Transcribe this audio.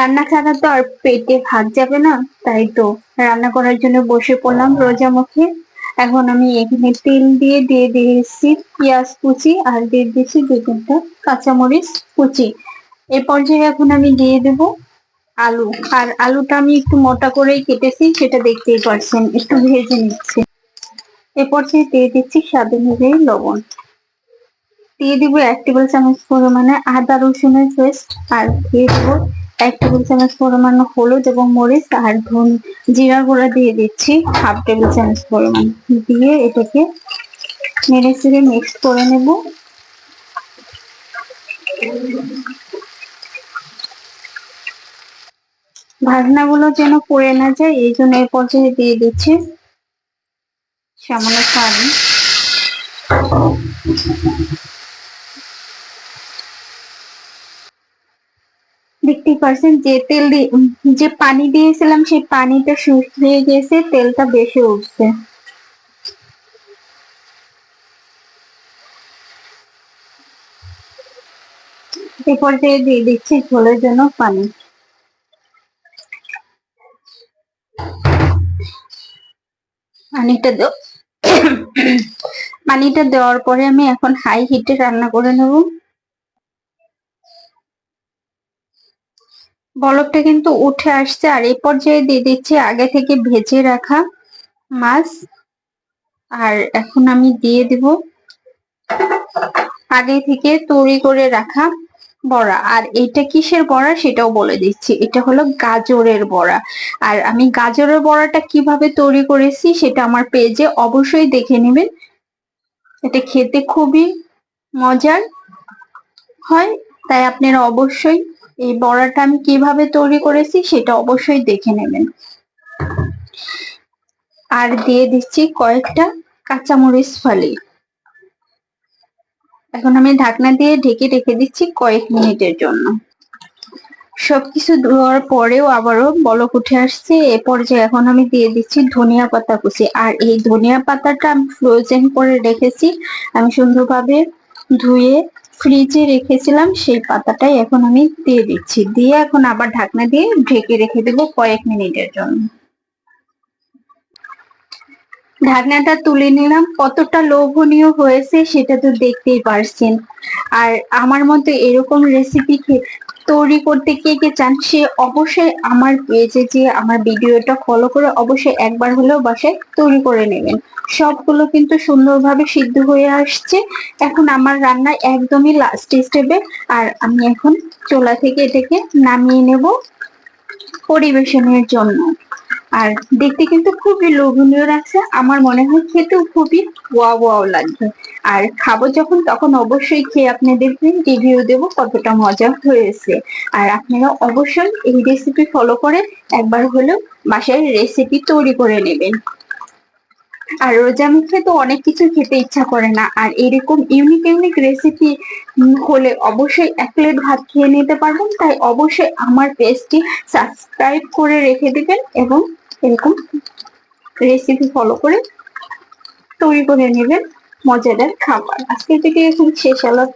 রান্না ছাড়া তো আর পেটে ভাত যাবে না, তাই তো রান্না করার জন্য বসে পড়লাম রোজা মুখে এখন আমি এখানে তেল দিয়ে দিয়ে দিয়েছি পেঁয়াজ কুচি আর দিয়ে দিয়েছি দু তিনটা কাঁচামরিচ কুচি। এই পর্যায়ে এখন আমি দিয়ে দেব আলু। আর আলুটা আমি একটু মোটা করেই কেটেছি, সেটা দেখতেই পারছেন একটু ভেজে নিচ্ছি। এ পর্যায়ে দিয়ে দিচ্ছি স্বাদ অনুযায়ী লবণ। দিয়ে দিব এক টেবিল চামচ পরিমাণে আদা রসুনের পেস্ট আর দিয়ে দেবো এক টেবিল চামচ পরিমাণ হলুদ এবং মরিচ আর ধন, জিরা গুঁড়া দিয়ে দিচ্ছি হাফ টেবিল চামচ পরিমাণ। দিয়ে এটাকে নেড়ে চেড়ে মিক্স করে নেব। ভাজনাগুলো যেন পড়ে না যায়, এই জন্য এই পর্যায়ে দিয়ে দিচ্ছি সামান্য পানি। দেখতেই পারছেন যে তেল দিয়ে যে পানি দিয়েছিলাম সেই পানিটা শুকিয়ে গেছে, তেলটা বেশি উঠছে। এ পর্যায়ে দিয়ে দিচ্ছি ঝোলের জন্য পানি। পানিটা পানিটা দেওয়ার পরে আমি এখন হাই হিটে রান্না করে নেব। বলকটা কিন্তু উঠে আসছে। আর এই পর্যায়ে দিয়ে দিচ্ছি আগে থেকে ভেজে রাখা মাছ। আর এখন আমি দিয়ে দেব আগে থেকে তৈরি করে রাখা বড়া। আর এটা কিসের বড়া সেটাও বলে দিচ্ছি। এটা হলো গাজরের বড়া। আর আমি গাজরের বড়াটা কীভাবে তৈরি করেছি সেটা আমার পেজে অবশ্যই দেখে নেবেন। এটা খেতে খুবই মজার হয়, তাই আপনারা অবশ্যই এই বড়াটা আমি কীভাবে তৈরি করেছি সেটা অবশ্যই দেখে নেবেন। আর দিয়ে দিচ্ছি কয়েকটা কাঁচামরিচ ফালি। এখন আমি ঢাকনা দিয়ে ঢেকে রেখে দিচ্ছি কয়েক মিনিটের জন্য। সবকিছু ধোয়ার পরেও আবারও বলক উঠে আসছে। এ পর্যায়ে এখন আমি দিয়ে দিচ্ছি ধনিয়া পাতা কুচি। আর এই ধনিয়া পাতাটা আমি ফ্রোজেন করে রেখেছি। আমি সুন্দরভাবে ধুয়ে ফ্রিজে রেখেছিলাম, সেই পাতাটাই এখন আমি দিয়ে দিচ্ছি। দিয়ে এখন আবার ঢাকনা দিয়ে ঢেকে রেখে দেবো কয়েক মিনিটের জন্য। ঢাকনাটা তুলে নিলাম। কতটা লোভনীয় হয়েছে সেটা তো দেখতেই পারছেন। আর আমার মতো এরকম রেসিপি তৈরি করতে কে কে চান, সে অবশ্যই আমার পেজে যে আমার ভিডিওটা ফলো করে অবশ্যই একবার হলেও বাসায় তৈরি করে নেবেন। সবগুলো কিন্তু সুন্দরভাবে সিদ্ধ হয়ে আসছে। এখন আমার রান্না একদমই লাস্ট স্টেপে আর আমি এখন চোলা থেকে এটাকে নামিয়ে নেব পরিবেশনের জন্য। আর দেখতে কিন্তু খুবই লোভনীয় লাগছে। আমার মনে হয় খেতেও খুবই ওয়া ওয়াও লাগবে। আর খাব যখন, তখন অবশ্যই খেয়ে আপনাদেরকে রিভিউ দেবো কতটা মজা হয়েছে। আর আপনারা অবশ্যই এই রেসিপি ফলো করে একবার হলেও বাসায় রেসিপি তৈরি করে নেবেন। আর রোজা মুখে তো অনেক কিছু খেতে ইচ্ছা করে না। আর এরকম ইউনিক ইউনিক রেসিপি হলে অবশ্যই এক প্লেট ভাত খেয়ে নিতে পারবেন। তাই অবশ্যই আমার পেজটি সাবস্ক্রাইব করে রেখে দেবেন এবং এরকম রেসিপি ফলো করে তৈরি করে নেবেন মজাদার খাবার। আজকে থেকে এখন শেষ আলাপ